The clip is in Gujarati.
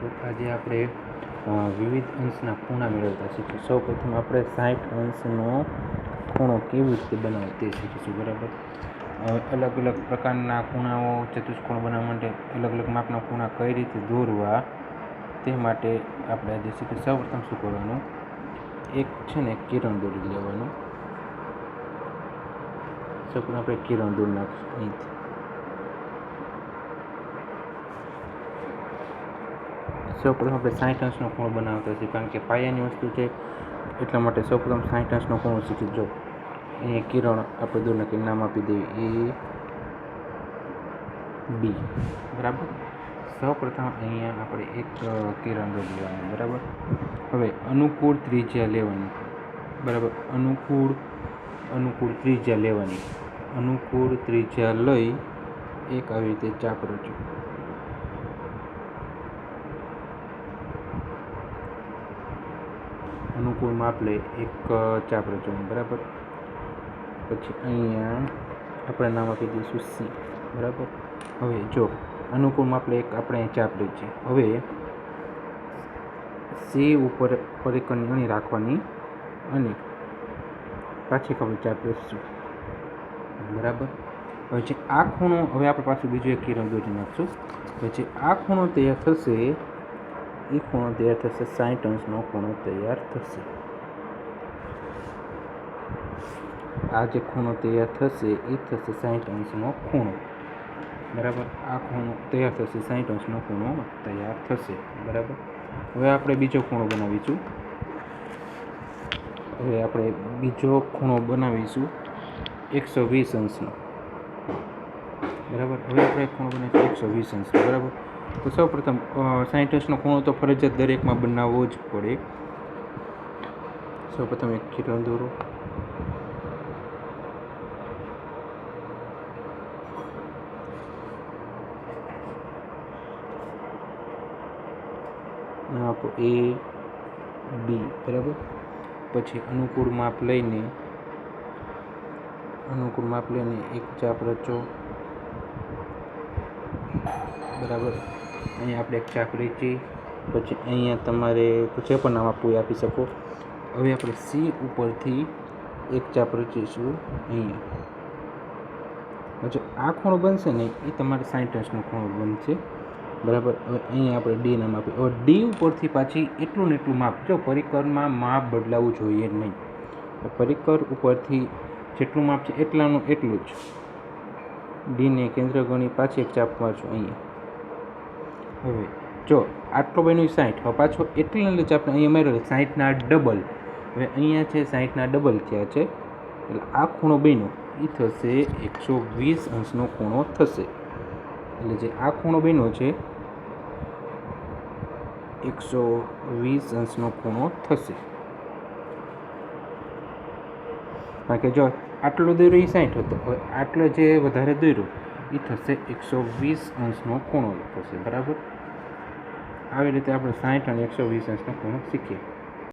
તો આજે આપણે વિવિધ અંશના ખૂણા મેળવતા શીખીશું. સૌ પ્રથમ આપણે સાઠ અંશનો ખૂણો કેવી રીતે બનાવવો તે શીખીશું, બરાબર? અલગ અલગ પ્રકારના ખૂણાઓ, ચતુષ્કોણ બનાવવા માટે અલગ અલગ માપના ખૂણા કઈ રીતે દોરવા તે માટે આપણે આજે શીખીશું. સૌ પ્રથમ શું કરવાનું? એક છે ને, કિરણ દોરી લેવાનું. સૌ પ્રથમ આપણે કિરણ દોરી નાખીશું અહીંથી. સૌપ્રથમ આપણે સાઠ અંશનો ખૂણો બનાવતા છીએ કારણ કે પાયાની વસ્તુ છે, એટલા માટે સૌપ્રથમ સાઠ અંશનો ખૂણો શીખી જો અહીંયા કિરણ આપણે દૂર નાખી નામ આપી દઈએ. એ, બી. બરાબર? સૌપ્રથમ અહીંયા આપણે એક કિરણ દોરી લેવાની, બરાબર? હવે અનુકૂળ ત્રિજ્યા લેવાની. બરાબર? અનુકૂળ અનુકૂળ ત્રિજ્યા લેવાની. અનુકૂળ ત્રિજ્યા લઈ એક આવી રીતે ચાપ રચો. અનુકૂળ માપ લે, એક ચાપ રચવાનું બરાબર? પછી અહીંયા આપણે નામ આપી દઈશું સી, બરાબર? હવે જો, અનુકૂળ માપ લે, એક આપણે ચાપ રચીએ હવે સી ઉપર પરિકરની અણી રાખવાની અને પાછી ખબર ચાપ રચશું બરાબર? હવે જે આ ખૂણો, હવે આપણે પાછું બીજું એક કિરણ દોરી નાખશું હવે જે આ ખૂણો તૈયાર થશે એ ખૂણો તૈયાર થશે સાઠ અંશનો ખૂણો તૈયાર થશે. આ જે ખૂણો તૈયાર થશે એ થશે સાઠ અંશનો ખૂણો. બરાબર? આ ખૂણો તૈયાર થશે સાઠ અંશનો ખૂણો તૈયાર થશે. બરાબર? હવે આપણે બીજો ખૂણો બનાવીશું. હવે આપણે બીજો ખૂણો બનાવીશું, એકસો વીસ અંશનો. બરાબર? હવે આપણે ખૂણો બનાવીશું એકસો વીસ અંશનો. બરાબર? તો સૌ પ્રથમ સાઠ ખૂણો તો ફરજિયાત દરેકમાં બનાવવો જ પડે. સૌ પ્રથમ એક કિરણ દોરો. માપ એ બી બરાબર? પછી અનુકૂળ માપ લઈને, અનુકૂળ માપ લઈને એક ચાપ રચો. બરાબર. અહીંયા આપણે એક ચાપ રચી પછી અહીંયા તમારે જે પણ નામ આપવું એ આપી શકો. હવે આપણે સી ઉપરથી એક ચાપ રચીશું અહીંયા. પછી આ ખૂણો બનશે ને એ તમારે સાઠ અંશનો ખૂણો બનશે. બરાબર? હવે અહીંયા આપણે ડી નામ આપ્યું હવે ડી ઉપરથી પાછી એટલું ને એટલું માપ. જો પરિકરમાં માપ બદલાવવું જોઈએ નહીં. પરિકર ઉપરથી જેટલું માપ છે એટલાનું એટલું જ. ડીને કેન્દ્ર ગણી પાછી એક ચાપ મારશું અહીંયા. હવે, જો, આટલો બન્યું સાઠ હવે પાછો એટલી એટલે ચાપને અહીંયા માર્યો સાઠના ડબલ. હવે અહીંયા છે સાઠના ડબલ થયા છે. એટલે આ ખૂણો બન્યો. એ થશે એકસો વીસ અંશનો ખૂણો થશે. એટલે જે આ ખૂણો બન્યો છે, એકસો વીસ અંશનો ખૂણો થશે. કારણ કે જો આટલો દોર્યો એ સાઠ હતો. હવે આટલો જે વધારે દોર્યો એ થશે એકસો વીસ અંશનો ખૂણો થશે બરાબર? આવી રીતે આપણે સાઠ અને એકસો વીસ અંશનો ખૂણો શીખીએ.